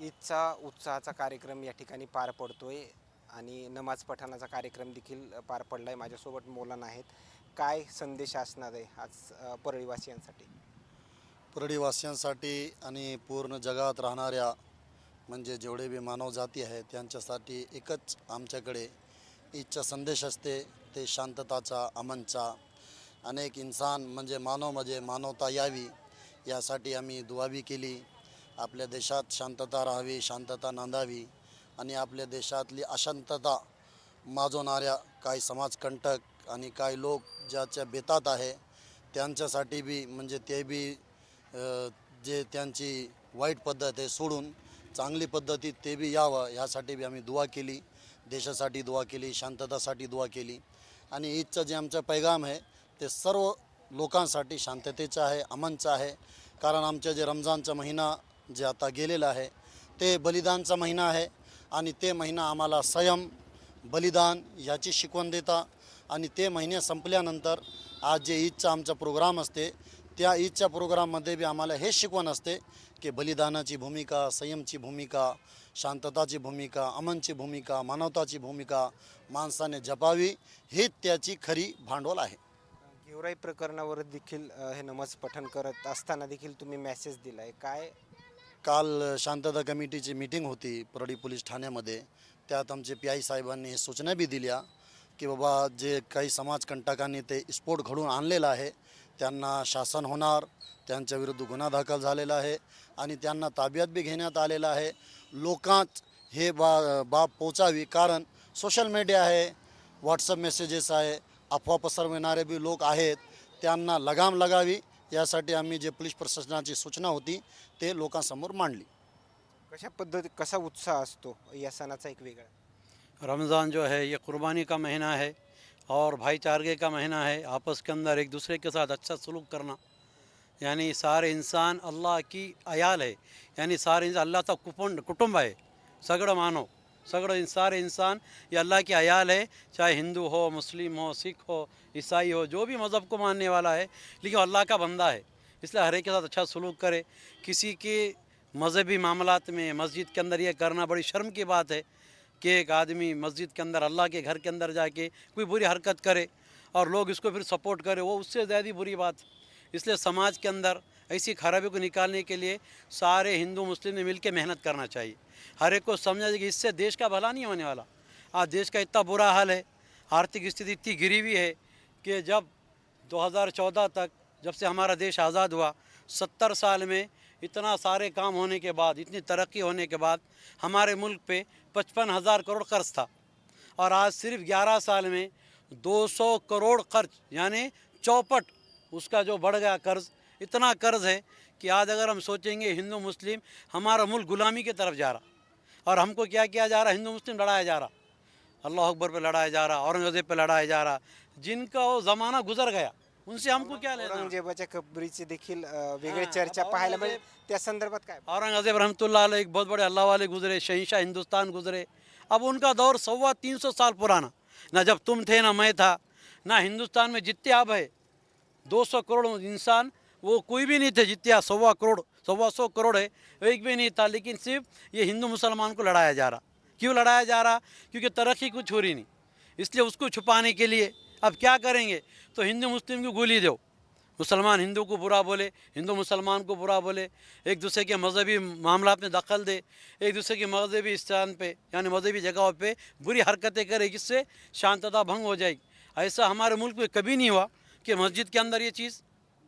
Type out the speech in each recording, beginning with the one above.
ईदचा उत्साहाचा कार्यक्रम या ठिकाणी पार पडतो आहे आणि नमाज पठाणाचा कार्यक्रम देखील पार पडला आहे माझ्यासोबत मौलाना आहेत. काय संदेश असणार आहे आज परळीवासियांसाठी? परळीवासियांसाठी आणि पूर्ण जगात राहणाऱ्या म्हणजे जेवढे बी मानवजाती आहेत त्यांच्यासाठी एकच आमच्याकडे ईदचा संदेश असते. ते शांतताचा अमनचा. अनेक इन्सान म्हणजे मानव म्हणजे मानवता यावी यासाठी आम्ही दुआबी केली. आपल्या देशात शांतता राहावी शांतता नांदावी आणि आपल्या देशातली अशांतता माजवणाऱ्या काही समाजकंटक आणि काही लोक ज्याच्या बेतात आहे त्यांच्यासाठी बी म्हणजे ते बी जे त्यांची वाईट पद्धत आहे सोडून चांगली पद्धतीत ते बी यावं ह्यासाठी बी आम्ही दुवा केली देशासाठी दुवा केली शांततासाठी दुवा केली. आणि ईदचं जे आमचं पैगाम आहे ते सर्व लोकांसाठी शांततेचं आहे अमनचं आहे. कारण आमच्या जे रमजानचा महिना जे आता गेलेलं आहे ते बलिदानचा महिना आहे आणि ते महिना आम्हाला संयम बलिदान याची शिकवण देता आणि ते महिने संपल्यानंतर आज जे ईदचा आमचा प्रोग्राम असते त्या ईदच्या प्रोग्राममध्ये बी आम्हाला हे शिकवण असते की बलिदानाची भूमिका संयमची भूमिका शांतताची भूमिका अमनची भूमिका मानवताची भूमिका माणसाने जपावी ही त्याची खरी भांडवल आहे. गेवराई प्रकरणावर देखील हे नमाज पठण करत असताना देखील तुम्ही मेसेज दिला आहे काय काल शांतता कमिटीची मीटिंग होती परळी पोलीस ठाण्यामध्ये. त्यात आमचे पी आय साहेबांनी हे सूचना बी दिल्या की बाबा जे काही समाजकंटकांनी ते स्फोट घडून आणलेला आहे त्यांना शासन होणार त्यांच्या विरुद्ध गुन्हा दाखल झालेला आहे आणि त्यांना ताब्यात बी घेण्यात आलेलं आहे. लोकांत हे बा बाब पोचावी कारण सोशल मीडिया आहे व्हॉट्सअप मेसेजेस आहे अफवा पसरविणारे बी लोक आहेत त्यांना लगाम लगावी यासाठी आम्ही जे पोलीस प्रशासनाची सूचना होती ते लोकांसमोर मांडली. कशा पद्धती कसा उत्साह असतो या सणाचा एक वेगळा? रमज़ान जो है ये कुर्बानी का महीना है और भाईचारगे का महीना है आपस के अंदर एक दूसरे के साथ अच्छा सलूक करना। यानी सारे इंसान अल्लाह की अयाल है यानी सारे इंसान अल्लाह का कुटुंब कुटुंब है सगड़ा मानो। सगड़ा सारे इंसान, ये अल्लाह की अयाल है, चाहे हिंदू हो, मुस्लिम हो, सिख हो, ईसाई हो, जो भी मज़हब को मानने वाला है, लेकिन अल्लाह का बंदा है। इसलिए हर एक के साथ अच्छा सलूक करे। किसी के मज़हबी मामलात में मस्जिद के अंदर ये करना बड़ी शर्म की बात है कि एक आदमी मस्जिद के अंदर, अल्लाह के घर के अंदर जाके कोई बुरी हरकत करे और लोग इसको फिर सपोर्ट करे, वो उससे ज़्यादा बुरी बात। इसलिए समाज के अंदर ऐसी खराबी को निकालने के लिए सारे हिंदू, मुस्लिम ने मिलकर मेहनत करना चाहिए। हर एक को चाहिए कि इससे देश का भला नहीं होने वाला। आज देश का इतना बुरा हाल है, आर्थिक स्थिति इतनी गिरी हुई है कि जब 2014 तक जब से हमारा देश आज़ाद हुआ, सत्तर साल में इतना सारे काम होने के बाद, इतनी तरक्की होने के बाद हमारे मुल्क पे पचपन हज़ार करोड़ कर्ज था। और आज सिर्फ़ 11 साल में 200 करोड़ कर्ज यानी चौपट उसका जो बढ़ गया कर्ज इतना कर्ज है कि आज अगर हम सोचेंगे हिंदू मुस्लिम हमारा मुल्क गुलामी की तरफ़ जा रहा और हमको क्या किया जा रहा? हिंदू मुस्लिम लड़ाया जा रहा। अल्लाह अकबर पे लड़ाया जा रहा औरंगज़ेब पे लड़ाया जा रहा। जिनका वो ज़माना गुजर गया उनसे हमको क्या लेना औरंगजेबाच्या कबरीची देखील वेगळी चर्चा पाहायला मिळेल त्या संदर्भात काय? औरंगज़ेब रहमतुल्लाह अलैह एक बहुत बड़े अल्लाह वाले गुजरे शहनशाह हिंदुस्तान गुजरे। अब उनका दौर सवा तीन सौ साल पुराना। ना जब तुम थे ना मैं था ना हिंदुस्तान में जितने अब है दो सौ करोड़ इंसान वो कोई भी नहीं थे जितने सवा करोड़, सवा सौ करोड़ है, एक भी नहीं था, लेकिन सिर्फ़ ये हिंदू मुसलमान को लड़ाया जा रहा। क्यों लड़ाया जा रहा? क्योंकि तरक्की कुछ हो रही नहीं। इसलिए उसको छुपाने के लिए अब क्या करेंगे? तो हिंदू मुस्लिम को गोली दो। मुसलमान हिंदू को बुरा बोले, हिंदू मुसलमान को बुरा बोले, एक दूसरे के मजहबी मामला में दखल दे, एक दूसरे के मजहबी स्थान पे, यानी मजहबी जगहों पे बुरी हरकतें करे, जिससे शांतता भंग हो जाएगी। ऐसा हमारे मुल्क में कभी नहीं हुआ कि मस्जिद के अंदर ये चीज़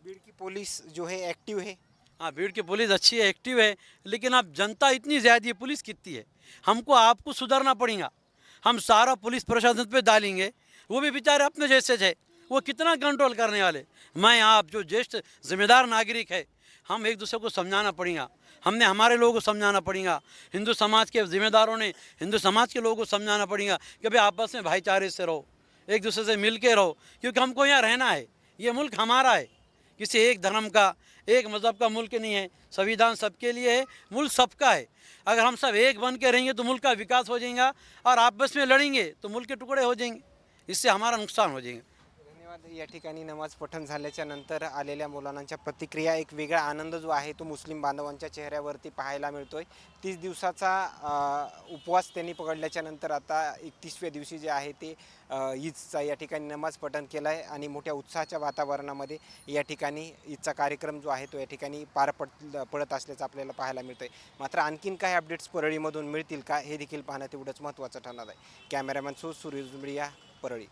बीड की पुलिस जो है एक्टिव है? हाँ भीड़ की पुलिस अच्छी है एक्टिव है, लेकिन अब जनता इतनी ज़्यादा है पुलिस कितनी है? हमको आपको सुधरना पड़ेगा। हम सारा पुलिस प्रशासन पे डालेंगे। वो भी बेचारे अपने जैसे थे। वो कितना कंट्रोल करने वाले? मैं आप जो ज्येष्ठ जिम्मेदार नागरिक है, हम एक दूसरे को समझाना पड़ेगा। हमने हमारे लोगों को समझाना पड़ेगा। हिंदू समाज के जिम्मेदारों ने, हिंदू समाज के लोगों को समझाना पड़ेगा कि भाई आपस में भाईचारे से रहो, एक दूसरे से मिल के रहो, क्योंकि हमको यहाँ रहना है। ये मुल्क हमारा है। किसी एक धर्म का, एक मज़हब का मुल्क नहीं है। संविधान सबके लिए है, मुल्क सबका है। अगर हम सब एक बन के रहेंगे तो मुल्क का विकास हो जाएगा और आपस में लड़ेंगे तो मुल्क के टुकड़े हो जाएँगे। इससे हमारा नुकसान हो जाएगा। धन्यवाद या ठिकाणी नमाज पठण झाल्याच्यानंतर आलेल्या मुलांच्या प्रतिक्रिया एक वेगळा आनंद जो आहे तो मुस्लिम बांधवांच्या चेहऱ्यावरती पाहायला मिळतोय. तीस दिवसाचा उपवास त्यांनी पकडल्याच्या नंतर आता एकतीसव्या दिवशी जे आहे ते ईदचा या ठिकाणी नमाज पठण केलं आहे आणि मोठ्या उत्साहाच्या वातावरणामध्ये या ठिकाणी ईदचा कार्यक्रम जो आहे तो या ठिकाणी पार पड पडत असल्याचं आपल्याला पाहायला मिळतंय. मात्र आणखीन काही अपडेट्स परळीमधून मिळतील का हे देखील पाहणं तेवढंच महत्त्वाचं ठरणार आहे. कॅमेरामॅन सो सूर्य जुमडिया परळी.